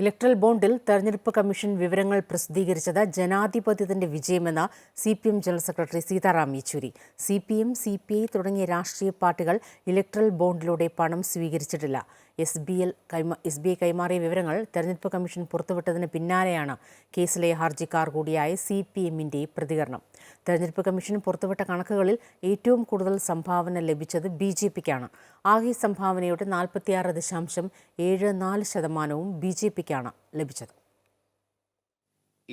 Electoral ബോണ്ടിൽ തെരഞ്ഞെടുപ്പ് commission വിവരങ്ങൾ പ്രസിദ്ധീകരിച്ചത് ജനാധിപത്യത്തിന്റെ വിജയമെന്ന് C P M general secretary Sitaram Yechury. C P M C P I തുടങ്ങിയ രാഷ്ട്രീയ പാർട്ടികൾ ഇലക്ട്രൽ ബോണ്ടിലൂടെ പണം സ്വീകരിച്ചിട്ടില്ല. S B L S B I കൈമാറിയ വിവരങ്ങൾ തെരഞ്ഞെടുപ്പ് കമ്മീഷൻ പുറത്തുവിട്ടതിന് പിന്നാലെയാണ് കേസിലെ ഹർജിക്കാർ കൂടിയായ സി പി എമ്മിന്റെ പ്രതികരണം. തെരഞ്ഞെടുപ്പ് കമ്മീഷൻ പുറത്തുവിട്ട കണക്കുകളിൽ ഏറ്റവും കൂടുതൽ സംഭാവന ലഭിച്ചത് ബി ജെ പിക്കാണ്. ആകെ സംഭാവനയുടെ നാൽപ്പത്തിയാറ് ദശാംശം ഏഴ് നാല് ശതമാനവും ബി ജെ പിക്കാണ് ലഭിച്ചത്.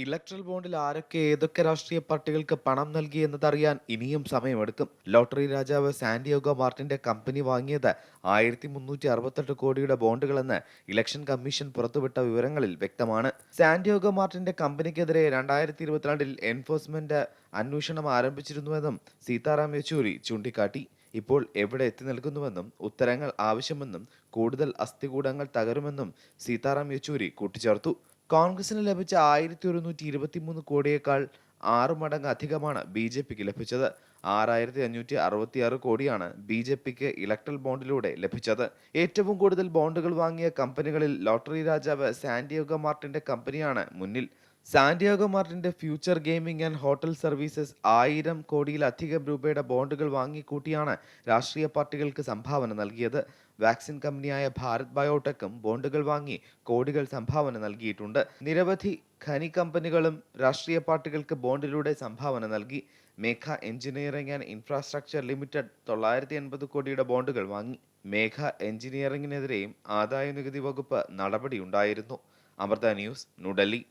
ഇലക്ട്രൽ ബോണ്ടിൽ ആരൊക്കെ ഏതൊക്കെ രാഷ്ട്രീയ പാർട്ടികൾക്ക് പണം നൽകി എന്നതറിയാൻ ഇനിയും സമയമെടുക്കും. ലോട്ടറി രാജാവ് സാന്റിയോഗോ മാർട്ടിന്റെ കമ്പനി വാങ്ങിയത് ആയിരത്തി മുന്നൂറ്റി അറുപത്തെട്ട് കോടിയുടെ ബോണ്ടുകളെന്ന് ഇലക്ഷൻ കമ്മീഷൻ പുറത്തുവിട്ട വിവരങ്ങളിൽ വ്യക്തമാണ്. സാന്റിയോഗോ മാർട്ടിന്റെ കമ്പനിക്കെതിരെ രണ്ടായിരത്തി ഇരുപത്തിരണ്ടിൽ എൻഫോഴ്സ്മെന്റ് അന്വേഷണം ആരംഭിച്ചിരുന്നുവെന്നും സീതാറാം യെച്ചൂരി ചൂണ്ടിക്കാട്ടി. ഇപ്പോൾ എവിടെ എത്തി നിൽക്കുന്നുവെന്നും ഉത്തരങ്ങൾ ആവശ്യമെന്നും കൂടുതൽ അസ്ഥികൂടങ്ങൾ തകരുമെന്നും സീതാറാം യെച്ചൂരി കൂട്ടിച്ചേർത്തു. കോൺഗ്രസിന് ലഭിച്ച ആയിരത്തി ഒരുന്നൂറ്റി ഇരുപത്തിമൂന്ന് കോടിയേക്കാൾ ആറ് മടങ്ങ് അധികമാണ് ബി ജെ പിക്ക് ലഭിച്ചത്. ആറായിരത്തി അഞ്ഞൂറ്റി അറുപത്തിയാറ് കോടിയാണ് ബി ജെ പിക്ക് ഇലക്ട്രൽ ബോണ്ടിലൂടെ ലഭിച്ചത്. ഏറ്റവും കൂടുതൽ ബോണ്ടുകൾ വാങ്ങിയ കമ്പനികളിൽ ലോട്ടറി രാജാവ് സാന്റിയോഗോ മാർട്ടിന്റെ കമ്പനിയാണ് മുന്നിൽ Santiago മാർട്ടിന്റെ future gaming and hotel services ആയിരം കോടിയിലധികം രൂപയുടെ ബോണ്ടുകൾ വാങ്ങിക്കൂട്ടിയാണ് രാഷ്ട്രീയ പാർട്ടികൾക്ക് സംഭാവന നൽകിയത്. വാക്സിൻ കമ്പനിയായ ഭാരത് ബയോടെക്കും ബോണ്ടുകൾ വാങ്ങി കോടികൾ സംഭാവന നൽകിയിട്ടുണ്ട്. നിരവധി ഖനി കമ്പനികളും രാഷ്ട്രീയ പാർട്ടികൾക്ക് ബോണ്ടിലൂടെ സംഭാവന നൽകി. Megha engineering and infrastructure limited തൊള്ളായിരത്തി എൺപത് കോടിയുടെ ബോണ്ടുകൾ വാങ്ങി. മേഘ എഞ്ചിനീയറിംഗിനെതിരെയും ആദായ നികുതി വകുപ്പ് നടപടിയുണ്ടായിരുന്നു. അമൃത ന്യൂസ് ന്യൂഡൽഹി.